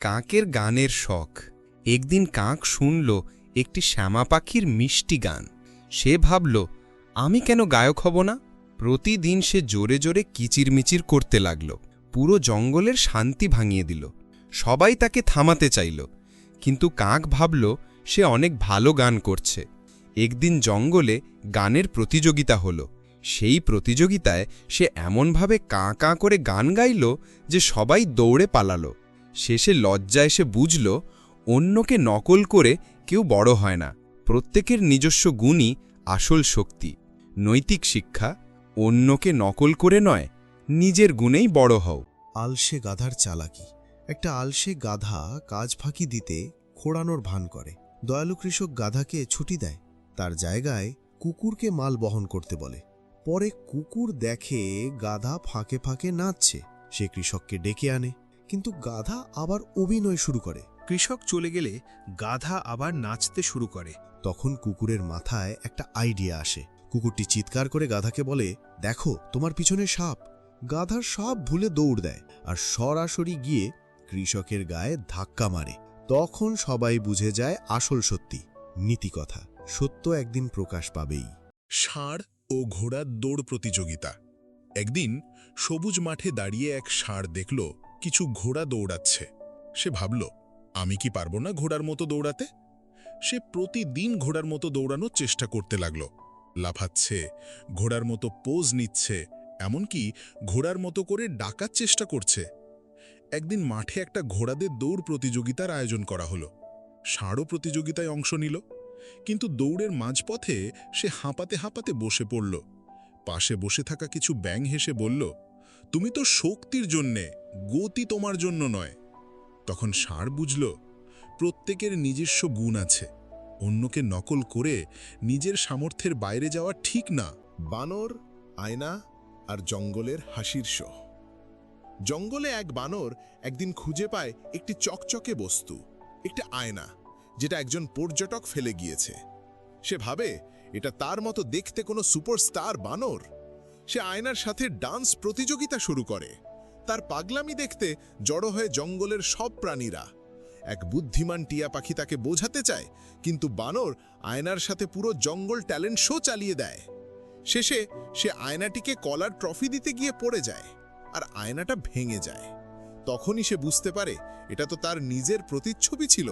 কাকের গানের শখ। একদিন কাক শুনল একটি শ্যামা পাখির মিষ্টি গান। সে ভাবল, আমি কেন গায়ক হব না? প্রতিদিন সে জোরে জোরে কিচিরমিচির করতে লাগল। পুরো জঙ্গলের শান্তি ভাঙিয়ে দিল। সবাই তাকে থামাতে চাইল। কিন্তু কাক ভাবল, সে অনেক ভালো গান করছে। একদিন জঙ্গলে গানের প্রতিযোগিতা হলো। সেই প্রতিযোগিতায় সে এমনভাবে কাঁ কাঁ করে গান গাইল যে সবাই দৌড়ে পালালো। শেষে লজ্জায় সে বুঝল, অন্যকে নকল করে কেউ বড় হয় না। প্রত্যেকের নিজস্ব গুণই আসল শক্তি, নৈতিক শিক্ষা। অন্যকে নকল করে নয়, নিজের গুণেই বড় হও। আলসে গাধার চালাকি। একটা আলসে গাধা কাজ ফাঁকি দিতে খোড়ানোর ভান করে। দয়ালু কৃষক গাধাকে ছুটি দেয়, তার জায়গায় কুকুরকে মাল বহন করতে বলে। পরে কুকুর দেখে গাধা ফাঁকে ফাঁকে নাচছে। সে কৃষককে ডেকে আনে। কিন্তু গাধা আবার অভিনয় শুরু করে। কৃষক চলে গেলে গাধা আবার নাচতে শুরু করে। তখন কুকুরের মাথায় একটা আইডিয়া আসে। কুকুরটি চিৎকার করে গাধাকে বলে দেখো তোমার পিছনে সাপ। গাধার সব ভুলে দৌড় দেয় আর সরাসরি গিয়ে কৃষকের গায়ে ধাক্কা মারে। তখন সবাই বুঝে যায় আসল সত্যি নীতিকথা সত্য একদিন প্রকাশ পাবেই। ষাঁড় ও ঘোড়ার দৌড় প্রতিযোগিতা। একদিন সবুজ মাঠে দাঁড়িয়ে এক ষাঁড় দেখল কিছু ঘোড়া দৌড়াচ্ছে। সে ভাবল, আমি কি পারব না ঘোড়ার মতো দৌড়াতে? সে প্রতিদিন ঘোড়ার মতো দৌড়ানোর চেষ্টা করতে লাগল। লাফাচ্ছে, ঘোড়ার মতো পোজ নিচ্ছে, এমনকি ঘোড়ার মতো করে ডাকার চেষ্টা করছে। একদিন মাঠে একটা ঘোড়াদের দৌড় প্রতিযোগিতার আয়োজন করা হলো। ষাঁড়ও প্রতিযোগিতায় অংশ নিল। কিন্তু দৌড়ের মাঝপথে সে হাঁপাতে হাঁপাতে বসে পড়ল। পাশে বসে থাকা কিছু ব্যাং হেসে বলল তুমি তো শক্তির জন্যে, গতি তোমার জন্য নয়। তখন ষাঁড় বুঝল, প্রত্যেকের নিজস্ব গুণ আছে। অন্যকে নকল করে নিজের সামর্থ্যের বাইরে যাওয়া ঠিক না। বানর, আয়না আর জঙ্গলের হাসির শো। জঙ্গলে এক বানর একদিন খুঁজে পায় একটি চকচকে বস্তু, একটি আয়না, যেটা একজন পর্যটক ফেলে গিয়েছে। সে ভাবে, এটা তার মতো দেখতে কোনো সুপারস্টার বানর। সে আয়নার সাথে ডান্স প্রতিযোগিতা শুরু করে। তার পাগলামি দেখতে জড়ো হয়ে জঙ্গলের সব প্রাণীরা। এক বুদ্ধিমান টিয়া পাখি তাকে বোঝাতে চায়, কিন্তু বানর আয়নার সাথে পুরো জঙ্গল ট্যালেন্ট শো চালিয়ে দেয়। শেষে সে আয়নাটিকে কলার ট্রফি দিতে গিয়ে পড়ে যায় আর আয়নাটা ভেঙে যায়। তখনই সে বুঝতে পারে এটা তো তার নিজের প্রতিচ্ছবি ছিল।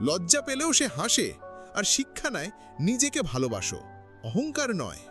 লজ্জা পেলেও সে হাসে আর শিক্ষা নেয়, নিজেকে ভালোবাসো। অহংকার নয়।